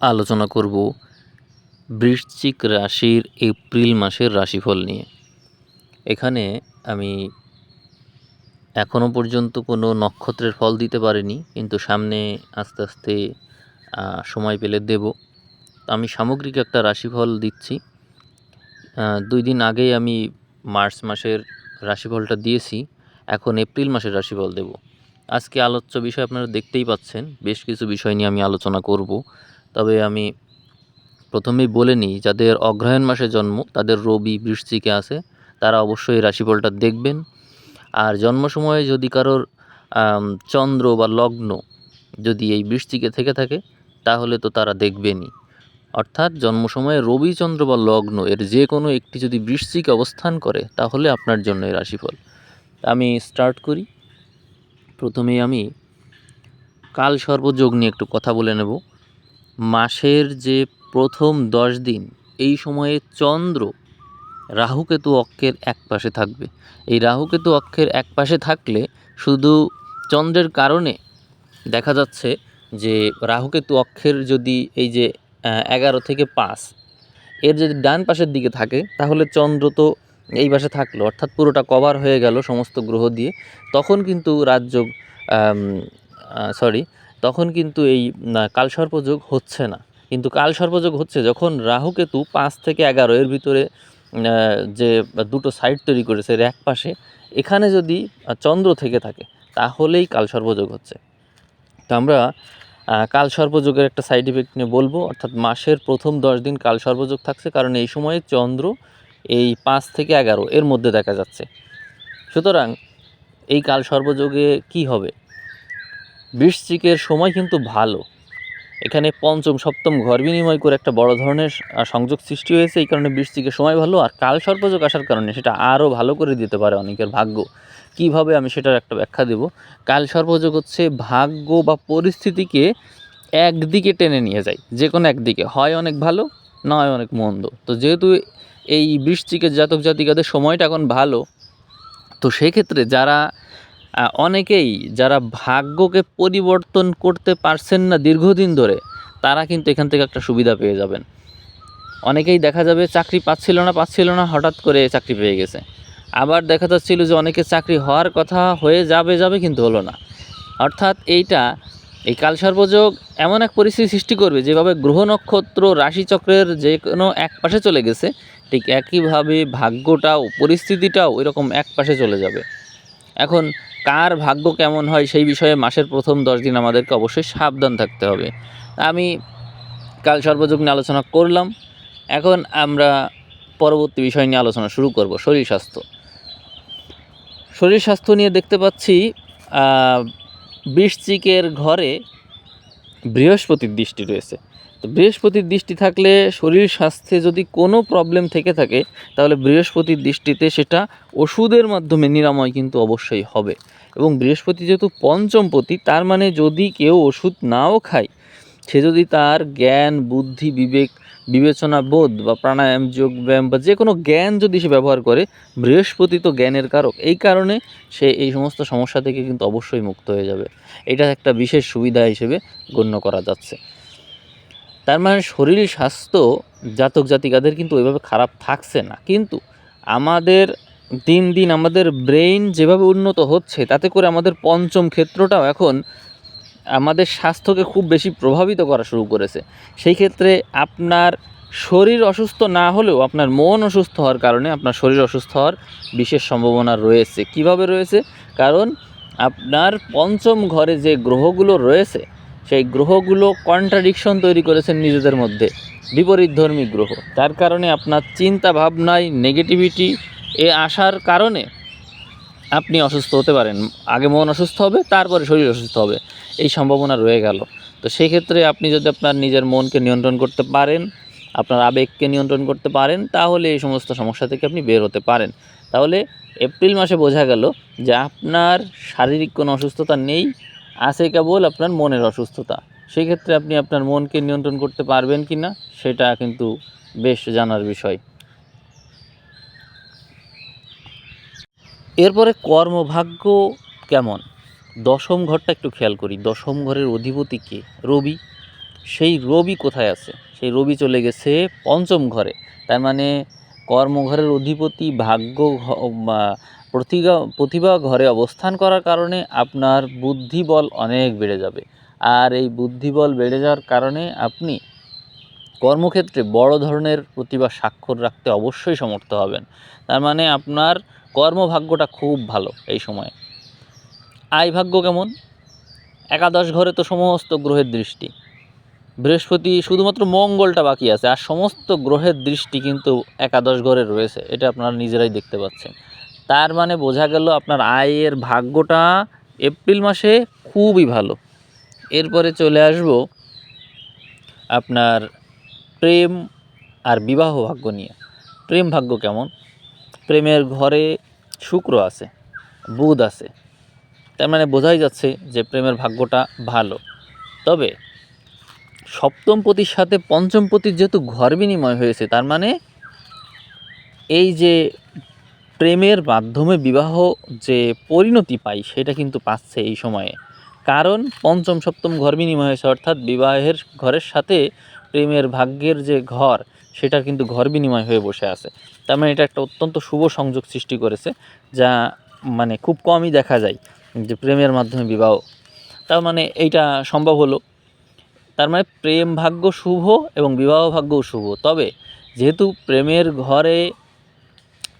আলোচনা করব বৃশ্চিক রাশির এপ্রিল মাসের রাশিফল নিয়ে। এখানে আমি এখনও পর্যন্ত কোনো নক্ষত্রের ফল দিতে পারিনি, কিন্তু সামনে আস্তে আস্তে সময় পেলে দেব। আমি সামগ্রিক একটা রাশিফল দিচ্ছি। দুই দিন আগেই আমি মার্চ মাসের রাশিফলটা দিয়েছি, এখন এপ্রিল মাসের রাশিফল দেব। আজকে আলোচ্য বিষয় আপনারা দেখতেই পাচ্ছেন, বেশ কিছু বিষয় নিয়ে আমি আলোচনা করব। তবে আমি প্রথমেই বলে নিই, যাদের অগ্রহায়ণ মাসে জন্ম, তাদের রবি বৃশ্চিকে আছে, তারা অবশ্যই রাশিফলটা দেখবেন। আর জন্ম সময়ে যদি কারোর চন্দ্র বা লগ্ন যদি এই বৃশ্চিকে থেকে থাকে, তাহলে তো তারা দেখবেনই। অর্থাৎ জন্ম সময়ে রবি, চন্দ্র বা লগ্ন এর যে কোনো একটি যদি বৃশ্চিক অবস্থান করে, তাহলে আপনার জন্য এই রাশিফল আমি স্টার্ট করি। প্রথমেই আমি কাল সর্বযোগ নিয়ে একটু কথা বলে নেব। মাসের যে প্রথম দশ দিন, এই সময়ে চন্দ্র রাহুকেতু অক্ষের এক পাশে থাকবে। এই রাহুকেতু অক্ষের এক পাশে থাকলে শুধু চন্দ্রের কারণে দেখা যাচ্ছে যে রাহুকেতু অক্ষের যদি এই যে এগারো থেকে পাঁচ, এর যদি ডান পাশের দিকে থাকে, তাহলে চন্দ্র তো এই পাশে থাকল অর্থাৎ পুরোটা কভার হয়ে গেল সমস্ত গ্রহ দিয়ে। তখন কিন্তু রাজযোগ সরি তখন কিন্তু এই কালসর্পযোগ হচ্ছে না। কিন্তু কালসর্পযোগ হচ্ছে যখন রাহুকেতু পাঁচ থেকে এগারো এর ভিতরে যে দুটো সাইড তৈরি করেছে এক পাশে এখানে যদি চন্দ্র থেকে থাকে তাহলেই কালসর্পযোগ হচ্ছে। তো আমরা আহ, কালসর্পযোগের একটা সাইড ইফেক্ট নিয়ে বলব অর্থাৎ মাসের প্রথম দশ দিন কাল কালসর্পযোগ থাকছে কারণ এই সময়ে চন্দ্র এই পাঁচ থেকে এগারো এর মধ্যে দেখা যাচ্ছে। সুতরাং এই কালসর্পযোগে কি হবে? বৃশ্চিকের সময় কিন্তু ভালো। এখানে পঞ্চম, সপ্তম ঘর বিনিময় করে একটা বড় ধরনের সংযোগ সৃষ্টি হয়েছে। এই কারণে বৃষ্টিকে সময় ভালো আর কাল সর্পযোগ আসার কারণে সেটা আরও ভালো করে দিতে পারে অনেকের ভাগ্য। কীভাবে আমি সেটার একটা ব্যাখ্যা দেব? কাল সর্পযোগ হচ্ছে ভাগ্য বা পরিস্থিতিকে একদিকে টেনে নিয়ে যায়। যে কোনো একদিকে। হয় অনেক ভালো, নয় অনেক মন্দ। তো যেহেতু এই বৃশ্চিকের জাতক জাতিকাদের সময়টা এখন ভালো। তো সেক্ষেত্রে যারা অনেকেই যারা ভাগ্যকে পরিবর্তন করতে পারছেন না দীর্ঘদিন ধরে, তারা কিন্তু এখান থেকে একটা সুবিধা পেয়ে যাবেন। অনেকেই দেখা যাবে চাকরি পাচ্ছিল না পাচ্ছিল না, হঠাৎ করে চাকরি পেয়ে গেছে। আবার দেখা যাচ্ছিল যে অনেকে চাকরি হওয়ার কথা হয়ে যাবে যাবে কিন্তু হলো না। অর্থাৎ এইটা, এই কালসর্পযোগ এমন এক পরিস্থিতি সৃষ্টি করবে যেভাবে গ্রহ নক্ষত্র রাশিচক্রের যে কোনো এক পাশে চলে গেছে ঠিক একইভাবে ভাগ্যটাও, পরিস্থিতিটাও এরকম এক পাশে চলে যাবে। এখন কার ভাগ্য কেমন হয় সেই বিষয়ে মাসের প্রথম দশ দিন আমাদেরকে অবশ্যই সাবধান থাকতে হবে। আমি কাল সর্বযোগ নিয়ে আলোচনা করলাম। এখন আমরা পরবর্তী বিষয় নিয়ে আলোচনা শুরু করব, শরীর স্বাস্থ্য। শরীর স্বাস্থ্য নিয়ে দেখতে পাচ্ছি বৃশ্চিকের ঘরে বৃহস্পতির দৃষ্টি রয়েছে। বৃহস্পতির দৃষ্টি থাকলে শরীর স্বাস্থ্যে যদি কোনো প্রবলেম থেকে থাকে, তাহলে বৃহস্পতির দৃষ্টিতে সেটা ওষুধের মাধ্যমে নিরাময় কিন্তু অবশ্যই হবে। এবং বৃহস্পতি যেহেতু পঞ্চমপতি, তার মানে যদি কেউ ওষুধ নাও খায়, সে যদি তার জ্ঞান, বুদ্ধি, বিবেক, বিবেচনা বোধ বা প্রাণায়াম, যোগ ব্যায়াম বা যে কোনো জ্ঞান যদি সে ব্যবহার করে, বৃহস্পতি তো জ্ঞানের কারক। এই কারণে সে এই সমস্ত সমস্যা থেকে কিন্তু অবশ্যই মুক্ত হয়ে যাবে। এটা একটা বিশেষ সুবিধা হিসেবে গণ্য করা যাচ্ছে। তার মানে শরীর স্বাস্থ্য জাতক জাতিকাদের কিন্তু ওইভাবে খারাপ থাকছে না। কিন্তু আমাদের দিন দিন আমাদের ব্রেইন যেভাবে উন্নত হচ্ছে, তাতে করে আমাদের পঞ্চম ক্ষেত্রটাও এখন আমাদের স্বাস্থ্যকে খুব বেশি প্রভাবিত করা শুরু করেছে। সেই ক্ষেত্রে আপনার শরীর অসুস্থ না হলেও আপনার মন অসুস্থ হওয়ার কারণে আপনার শরীর অসুস্থ হওয়ার বিশেষ সম্ভাবনা রয়েছে। কীভাবে রয়েছে? কারণ আপনার পঞ্চম ঘরে যে গ্রহগুলো রয়েছে সেই গ্রহগুলো কন্ট্রাডিকশন তৈরি করেছেন নিজেদের মধ্যে বিপরীতধর্মী গ্রহ। তার কারণে আপনার চিন্তা ভাবনায় নেগেটিভিটি এ আসার কারণে আপনি অসুস্থ হতে পারেন। আগে মন অসুস্থ হবে, তারপরে শরীর অসুস্থ হবে। এই সম্ভাবনা রয়ে গেল। তো সেই ক্ষেত্রে আপনি যদি আপনার নিজের মনকে নিয়ন্ত্রণ করতে পারেন, আপনার আবেগকে নিয়ন্ত্রণ করতে পারেন, তাহলে এই সমস্ত সমস্যা থেকে আপনি বের হতে পারেন। তাহলে এপ্রিল মাসে বোঝা গেল যে আপনার শারীরিক কোনো অসুস্থতা নেই আছে কেবল আপনার মনের অসুস্থতা। সেই ক্ষেত্রে আপনি আপনার মনকে নিয়ন্ত্রণ করতে পারবেন কি না, সেটা কিন্তু বেশ জানার বিষয়। এরপরে কর্মভাগ্য কেমন? দশম ঘরটা একটু খেয়াল করি। দশম ঘরের অধিপতি কে? রবি। সেই রবি কোথায় আছে? সেই রবি চলে গেছে পঞ্চম ঘরে। তার মানে কর্মঘরের অধিপতি ভাগ্য প্রতিভা প্রতিভা ঘরে অবস্থান করার কারণে আপনার বুদ্ধিবল অনেক বেড়ে যাবে। আর এই বুদ্ধিবল বেড়ে যাওয়ার কারণে আপনি কর্মক্ষেত্রে বড় ধরনের প্রতিভা স্বাক্ষর রাখতে অবশ্যই সমর্থ হবেন। তার মানে আপনার কর্মভাগ্যটা খুব ভালো এই সময়ে। আয় ভাগ্য কেমন? একাদশ ঘরে তো সমস্ত গ্রহের দৃষ্টি। বৃহস্পতি শুধুমাত্র মঙ্গলটা বাকি আছে, আর সমস্ত গ্রহের দৃষ্টি কিন্তু একাদশ ঘরে রয়েছে, এটা আপনারা নিজেরাই দেখতে পাচ্ছেন। তার মানে বোঝা গেল আপনার আয়ের ভাগ্যটা এপ্রিল মাসে খুবই ভালো। এরপরে চলে আসব আপনার প্রেম আর বিবাহ ভাগ্য নিয়ে। প্রেম ভাগ্য কেমন? প্রেমের ঘরে শুক্র আছে, বুধ আছে। তার মানে বোঝাই যাচ্ছে যে প্রেমের ভাগ্যটা ভালো। তবে সপ্তম পতির সাথে পঞ্চম পতির যেহেতু ঘর বিনিময় হয়েছে, তার মানে এই যে প্রেমের মাধ্যমে বিবাহ যে পরিণতি পাই, সেটা কিন্তু পাচ্ছে এই সময়ে। কারণ পঞ্চম, সপ্তম ঘর বিনিময় হয়েছে, অর্থাৎ বিবাহের ঘরের সাথে প্রেমের ভাগ্যের যে ঘর, সেটা কিন্তু ঘর বিনিময় হয়ে বসে আছে। তার মানে এটা একটা অত্যন্ত শুভ সংযোগ সৃষ্টি করেছে, যা মানে খুব কমই দেখা যায় যে প্রেমের মাধ্যমে বিবাহ। তার মানে এইটা সম্ভব হলো। তার মানে প্রেম ভাগ্য শুভ এবং বিবাহ ভাগ্যও শুভ। তবে যেহেতু প্রেমের ঘরে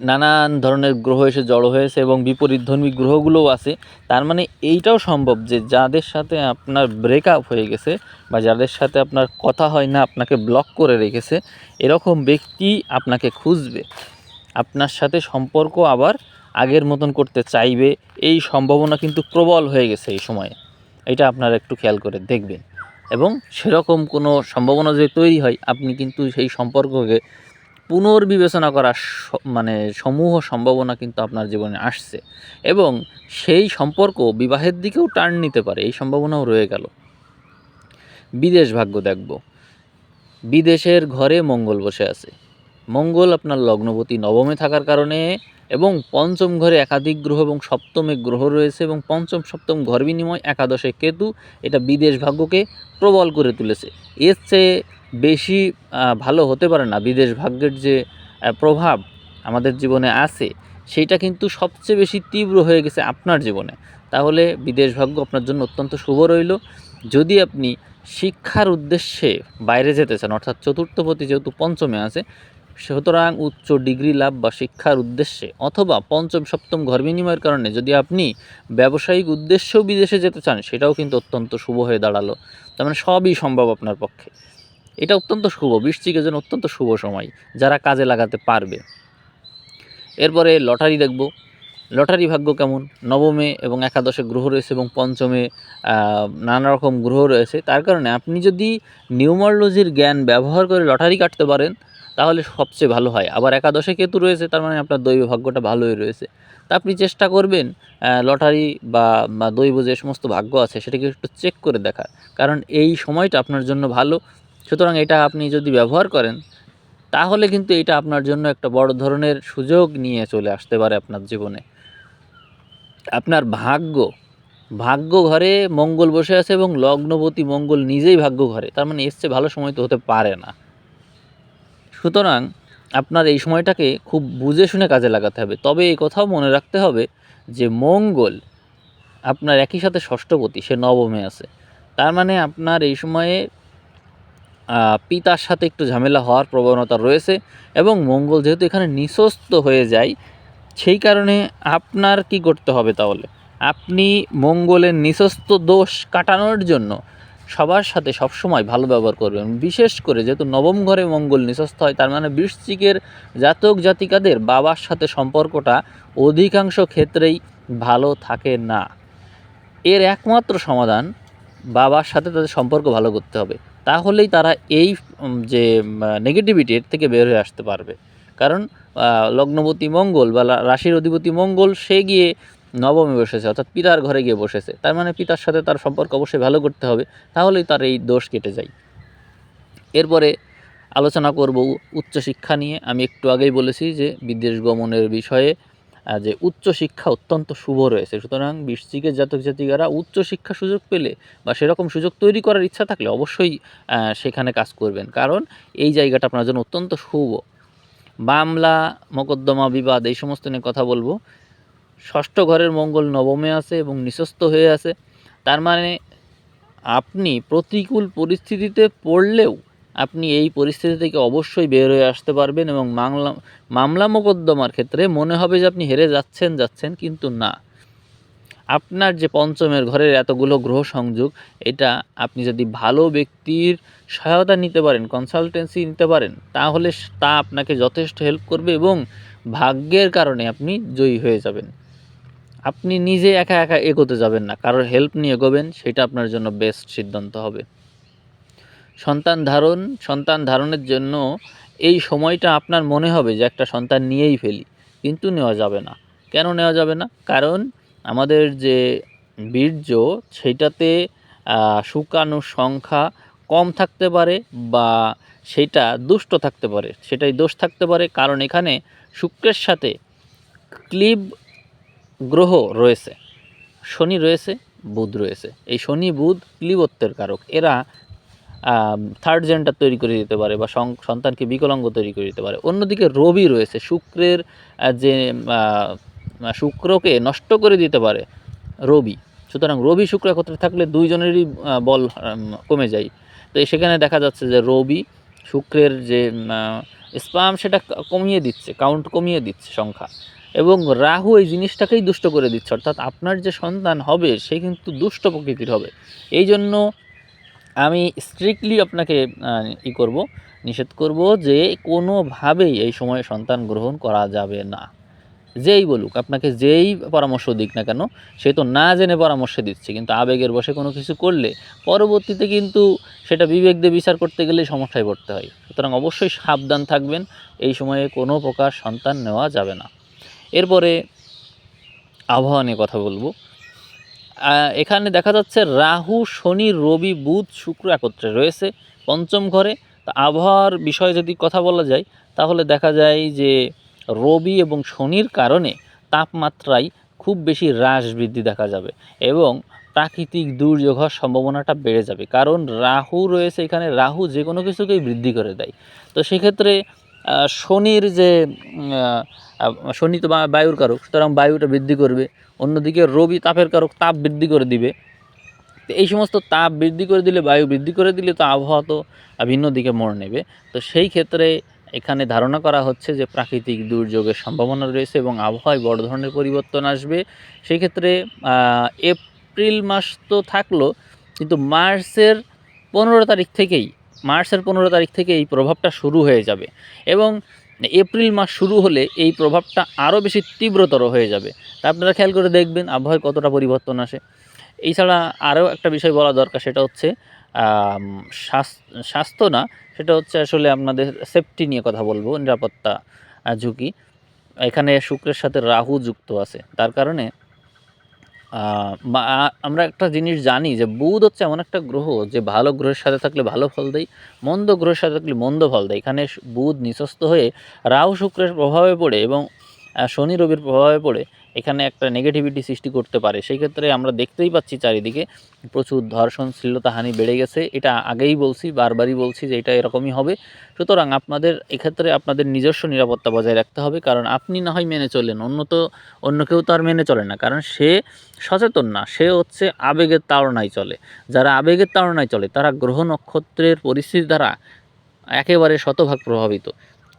নানান ধরনের গ্রহ এসে জড়ো হয়েছে এবং বিপরীতধর্মী গ্রহগুলোও আছে। তার মানে এইটাও সম্ভব যে যাদের সাথে আপনার ব্রেকআপ হয়ে গেছে বা যাদের সাথে আপনার কথা হয় না, আপনাকে ব্লক করে রেখেছে, এরকম ব্যক্তি আপনাকে খুঁজবে। আপনার সাথে সম্পর্ক আবার আগের মতন করতে চাইবে, এই সম্ভাবনা কিন্তু প্রবল হয়ে গেছে এই সময়ে। এটা আপনারা একটু খেয়াল করে দেখবেন। এবং সেরকম কোনো সম্ভাবনা যদি তৈরি হয়, আপনি কিন্তু সেই সম্পর্ককে পুনর্বিবেচনা করার মানে সমূহ সম্ভাবনা কিন্তু আপনার জীবনে আসছে এবং সেই সম্পর্ক বিবাহের দিকেও টার্ন নিতে পারে, এই সম্ভাবনাও রয়ে গেল। বিদেশ ভাগ্য দেখব। বিদেশের ঘরে মঙ্গল বসে আছে। মঙ্গল আপনার লগ্নপতি নবমে থাকার কারণে এবং পঞ্চম ঘরে একাধিক গ্রহ এবং সপ্তমে গ্রহ রয়েছে এবং পঞ্চম, সপ্তম ঘর বিনিময় একাদশে কেতু এটা বিদেশ ভাগ্যকে প্রবল করে তুলেছে। এর চেয়ে বেশি ভালো হতে পারে না। বিদেশ ভাগ্যের যে প্রভাব আমাদের জীবনে আছে, সেইটা কিন্তু সবচেয়ে বেশি তীব্র হয়ে গেছে আপনার জীবনে। তাহলে বিদেশ ভাগ্য আপনার জন্য অত্যন্ত শুভ রইল। যদি আপনি শিক্ষার উদ্দেশ্যে বাইরে যেতে চান, অর্থাৎ চতুর্থ চতুর্থপতি যেহেতু পঞ্চমে আছে, সুতরাং উচ্চ ডিগ্রি লাভ বা শিক্ষার উদ্দেশ্যে অথবা পঞ্চম, সপ্তম ঘর বিনিময়ের কারণে যদি আপনি ব্যবসায়িক উদ্দেশ্যেও বিদেশে যেতে চান, সেটাও কিন্তু অত্যন্ত শুভ হয়ে দাঁড়াল। তার মানে সবই সম্ভব আপনার পক্ষে। এটা অত্যন্ত শুভ বৃশ্চিকের জন্য অত্যন্ত শুভ সময়, যারা কাজে লাগাতে পারবে। এরপরে লটারি দেখব। লটারি ভাগ্য কেমন? নবমে এবং একাদশে গ্রহ রয়েছে এবং পঞ্চমে নানা রকম গ্রহ রয়েছে। তার কারণে আপনি যদি নিউমারোলজির জ্ঞান ব্যবহার করে লটারি কাটতে পারেন, তাহলে সবচেয়ে ভালো হয়। আবার একাদশে কেতু রয়েছে, তার মানে আপনার দৈব ভাগ্যটা ভালোই রয়েছে। তা আপনি চেষ্টা করবেন লটারি বা দৈব যে সমস্ত ভাগ্য আছে, সেটাকে একটু চেক করে দেখার। কারণ এই সময়টা আপনার জন্য ভালো। সুতরাং এটা আপনি যদি ব্যবহার করেন, তাহলে কিন্তু এটা আপনার জন্য একটা বড় ধরনের সুযোগ নিয়ে চলে আসতে পারে আপনার জীবনে। আপনার ভাগ্য ভাগ্য ঘরে মঙ্গল বসে আছে এবং লগ্নপতি মঙ্গল নিজেই ভাগ্য ঘরে, তার মানে এসছে ভালো সময় তো হতে পারে না। সুতরাং আপনার এই সময়টাকে খুব বুঝে শুনে কাজে লাগাতে হবে। তবে এই কথাও মনে রাখতে হবে যে মঙ্গল আপনার একই সাথে ষষ্ঠপতি, সে নবমে আছে। তার মানে আপনার এই সময়ে পিতার সাথে একটু ঝামেলা হওয়ার প্রবণতা রয়েছে এবং মঙ্গল যেহেতু এখানে নিঃস্বস্ত হয়ে যায়, সেই কারণে আপনার কি করতে হবে তাহলে? আপনি মঙ্গলের নিঃস্বস্ত দোষ কাটানোর জন্য সবার সাথে সবসময় ভালো ব্যবহার করবেন। বিশেষ করে যেহেতু নবম ঘরে মঙ্গল নিঃস্বস্ত হয়, তার মানে বৃশ্চিকের জাতক জাতিকাদের বাবার সাথে সম্পর্কটা অধিকাংশ ক্ষেত্রেই ভালো থাকে না। এর একমাত্র সমাধান বাবার সাথে তাদের সম্পর্ক ভালো করতে হবে। তাহলেই তারা এই যে নেগেটিভিটি এর থেকে বের হয়ে আসতে পারবে। কারণ আহ, লগ্নপতি মঙ্গল বা রাশির অধিপতি মঙ্গল সে গিয়ে নবমে বসেছে অর্থাৎ পিতার ঘরে গিয়ে বসেছে। তার মানে পিতার সাথে তার সম্পর্ক অবশ্যই ভালো করতে হবে তাহলেই তার এই দোষ কেটে যায়। এরপরে আলোচনা করব উচ্চশিক্ষা নিয়ে। আমি একটু আগেই বলেছি যে বিদেশ গমনের বিষয়ে যে উচ্চ শিক্ষা অত্যন্ত শুভ রয়েছে। সুতরাং বৃশ্চিকের জাতক জাতিকারা উচ্চ শিক্ষা সুযোগ পেলে বা সেরকম সুযোগ তৈরি করার ইচ্ছা থাকলে অবশ্যই সেখানে কাজ করবেন। কারণ এই জায়গাটা আপনার জন্য অত্যন্ত শুভ। মামলা মকদ্দমা বিবাদ এই সমস্ত নিয়ে কথা বলব। ষষ্ঠ ঘরের মঙ্গল নবমে আছে এবং নিঃস্বস্ত হয়ে আছে। তার মানে আপনি প্রতিকূল পরিস্থিতিতে পড়লেও আপনি এই পরিস্থিতি থেকে অবশ্যই বের হয়ে আসতে পারবেন এবং মামলা মামলা মোকদ্দমার ক্ষেত্রে মনে হবে যে আপনি হেরে যাচ্ছেন যাচ্ছেন কিন্তু না। আপনার যে পঞ্চমের ঘরের এতগুলো গ্রহ সংযোগ এটা আপনি যদি ভালো ব্যক্তির সহায়তা নিতে পারেন কনসালটেন্সি নিতে পারেন, তাহলে তা আপনাকে যথেষ্ট হেল্প করবে এবং ভাগ্যের কারণে আপনি জয়ী হয়ে যাবেন। আপনি নিজে একা একা এগোতে যাবেন না, কারোর হেল্প নিয়ে এগোবেন, সেটা আপনার জন্য বেস্ট সিদ্ধান্ত হবে। সন্তান ধারণ, সন্তান ধারণের জন্য এই সময়টা আপনার মনে হবে যে একটা সন্তান নিয়েই ফেলি, কিন্তু নেওয়া যাবে না। কেন নেওয়া যাবে না? কারণ আমাদের যে বীর্য, সেইটাতে শুকানোর সংখ্যা কম থাকতে পারে বা সেটা দুষ্ট থাকতে পারে, সেটাই দোষ থাকতে পারে। কারণ এখানে শুক্রের সাথে ক্লিব গ্রহ রয়েছে, শনি রয়েছে, বুধ রয়েছে। এই শনি, বুধ ক্লিবত্বের কারক। এরা থার্ড জেন্ডার তৈরি করে দিতে পারে বা সন্তানকে বিকলাঙ্গ তৈরি করে দিতে পারে। অন্যদিকে রবি রয়েছে, শুক্রের যে শুক্রকে নষ্ট করে দিতে পারে রবি। সুতরাং রবি শুক্র একত্রে থাকলে দুইজনেরই বল কমে যায়। তো সেখানে দেখা যাচ্ছে যে রবি শুক্রের যে স্পাম সেটা কমিয়ে দিচ্ছে কাউন্ট কমিয়ে দিচ্ছে সংখ্যা। এবং রাহু এই জিনিসটাকেই দুষ্ট করে দিচ্ছে। অর্থাৎ আপনার যে সন্তান হবে, সে কিন্তু দুষ্ট প্রকৃতির হবে। এই জন্য আমি স্ট্রিক্টলি আপনাকে ই করব, নিষেধ করব যে কোনোভাবেই এই সময়ে সন্তান গ্রহণ করা যাবে না। যেই বলুক, আপনাকে যেই পরামর্শ দিক না কেন, সে তো না জেনে পরামর্শ দিচ্ছে, কিন্তু আবেগের বসে কোনো কিছু করলে পরবর্তীতে কিন্তু সেটা বিবেক দিয়ে বিচার করতে গেলে সমস্যায় পড়তে হয়। সুতরাং অবশ্যই সাবধান থাকবেন, এই সময়ে কোনো প্রকার সন্তান নেওয়া যাবে না। এরপরে আবহাওয়া নিয়ে কথা বলব। এখানে দেখা যাচ্ছে রাহু, শনি, রবি, বুধ, শুক্র একত্রে রয়েছে পঞ্চম ঘরে। তো আবহাওয়ার বিষয়ে যদি কথা বলা যায়, তাহলে দেখা যায় যে রবি এবং শনির কারণে তাপমাত্রায় খুব বেশি হ্রাস বৃদ্ধি দেখা যাবে এবং প্রাকৃতিক দুর্যোগ হওয়ার সম্ভাবনাটা বেড়ে যাবে। কারণ রাহু রয়েছে এখানে, রাহু যে কোনো কিছুকেই বৃদ্ধি করে দেয়। তো সেক্ষেত্রে শনির যে শনি তো বায়ুর কারক, সুতরাং বায়ুটা বৃদ্ধি করবে। অন্যদিকে রবি তাপের কারক তাপ বৃদ্ধি করে দিবে। তো এই সমস্ত তাপ বৃদ্ধি করে দিলে, বায়ু বৃদ্ধি করে দিলে তো আবহাওয়া তো ভিন্ন দিকে মোড় নেবে। তো সেই ক্ষেত্রে এখানে ধারণা করা হচ্ছে যে প্রাকৃতিক দুর্যোগের সম্ভাবনা রয়েছে এবং আবহাওয়ায় বড় ধরনের পরিবর্তন আসবে। সেই ক্ষেত্রে এপ্রিল মাস তো থাকল, কিন্তু মার্চের পনেরো তারিখ থেকেই, মার্চের পনেরো তারিখ থেকে এই প্রভাবটা শুরু হয়ে যাবে। এবং এপ্রিল মাস শুরু হলে এই প্রভাবটা আরও বেশি তীব্রতর হয়ে যাবে। তা আপনারা খেয়াল করে দেখবেন, আবহাওয়ায় কতটা পরিবর্তন আসে। এছাড়া আরও একটা বিষয় বলা দরকার, সেটা হচ্ছে স্বাস্থ্য না, সেটা হচ্ছে আসলে আপনাদের সেফটি নিয়ে কথা বলব, নিরাপত্তা ঝুঁকি। এখানে শুক্রের সাথে রাহু যুক্ত আছে, তার কারণে আমরা একটা জিনিস জানি যে বুধ হচ্ছে এমন একটা গ্রহ যে ভালো গ্রহের সাথে থাকলে ভালো ফল দেয়, মন্দ গ্রহের সাথে থাকলে মন্দ ফল দেয়। এখানে বুধ নিঃস্বস্ত হয়ে রাহু শুক্রের প্রভাবে পড়ে এবং শনি রবির প্রভাবে পড়ে। এখানে একটা নেগেটিভিটি সৃষ্টি করতে পারে। সেই ক্ষেত্রে আমরা দেখতেই পাচ্ছি চারিদিকে প্রচুর ধর্ষণ, শ্লীলতাহানি বেড়ে গেছে। এটা আগেই বলছি, বারবারই বলছি যে এটা এরকমই হবে। সুতরাং আপনাদের, এক্ষেত্রে আপনাদের নিজস্ব নিরাপত্তা বজায় রাখতে হবে, কারণ আপনি না হয় মেনে চলেন, অন্য তো, অন্য কেউ তো আর মেনে চলে না। কারণ সে সচেতন না, সে হচ্ছে আবেগের তাড়নায় চলে। যারা আবেগের তাড়নায় চলে, তারা গ্রহ নক্ষত্রের পরিস্থিতি দ্বারা একেবারে শতভাগ প্রভাবিত।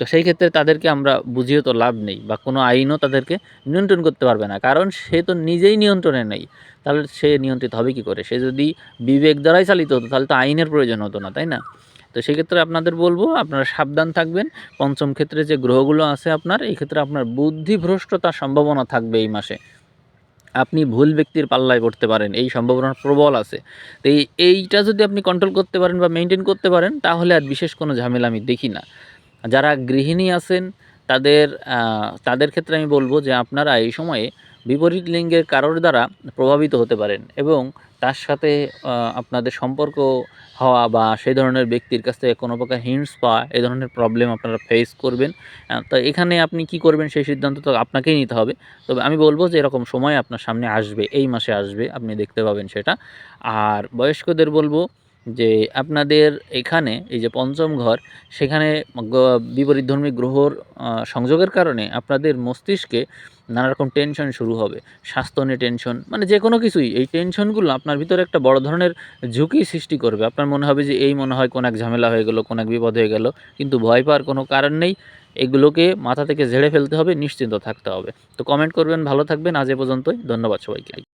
তো সেই ক্ষেত্রে তাদেরকে আমরা বুঝিয়ে তো লাভ নেই বা কোনো আইনও তাদেরকে নিয়ন্ত্রণ করতে পারবে না। কারণ সে তো নিজেই নিয়ন্ত্রণে নেই। তাহলে সে নিয়ন্ত্রিত হবে কি করে? সে যদি বিবেক দ্বারাই চালিত হতো, তাহলে তো আইনের প্রয়োজন হতো না, তাই না? তো সেক্ষেত্রে আপনাদের বলব, আপনারা সাবধান থাকবেন। পঞ্চম ক্ষেত্রে যে গ্রহগুলো আছে আপনার, এই ক্ষেত্রে আপনার বুদ্ধিভ্রষ্টতার সম্ভাবনা থাকবে এই মাসে। আপনি ভুল ব্যক্তির পাল্লায় পড়তে পারেন, এই সম্ভাবনা প্রবল আছে। তো এই, এইটা যদি আপনি কন্ট্রোল করতে পারেন বা মেনটেন করতে পারেন, তাহলে আর বিশেষ কোনো ঝামেলা আমি দেখি না। যারা গৃহিণী আছেন, তাদের তাদের ক্ষেত্রে আমি বলব যে আপনারা এই সময়ে বিপরীত লিঙ্গের কারোর দ্বারা প্রভাবিত হতে পারেন এবং তার সাথে আপনাদের সম্পর্ক হওয়া বা সেই ধরনের ব্যক্তির কাছ থেকে কোনো প্রকার হিন্টস পাওয়া এই ধরনের প্রবলেম আপনারা ফেস করবেন। তো এখানে আপনি কি করবেন সেই সিদ্ধান্ত তো আপনাকেই নিতে হবে। তবে আমি বলব যে এরকম সময় আপনার সামনে আসবে, এই মাসে আসবে, আপনি দেখতে পাবেন সেটা। আর বয়স্কদের বলব যে আপনাদের এখানে এই যে পঞ্চম ঘর, সেখানে গ- বিপরীতধর্মী গ্রহর সংযোগের কারণে আপনাদের মস্তিষ্কে নানা রকম টেনশন শুরু হবে। স্বাস্থ্য নিয়ে টেনশন মানে যে কোনো কিছুই। এই টেনশনগুলো আপনার ভিতরে একটা বড় ধরনের ঝুঁকি সৃষ্টি করবে। আপনার মনে হবে যে এই মনে হয় কোন এক ঝামেলা হয়ে গেল, কোন এক বিপদ হয়ে গেল। কিন্তু ভয় পাওয়ার কোনো কারণ নেই। এগুলোকে মাথা থেকে ঝেড়ে ফেলতে হবে, নিশ্চিন্ত থাকতে হবে। তো কমেন্ট করবেন, ভালো থাকবেন। আজ এ পর্যন্তই। ধন্যবাদ সবাইকে।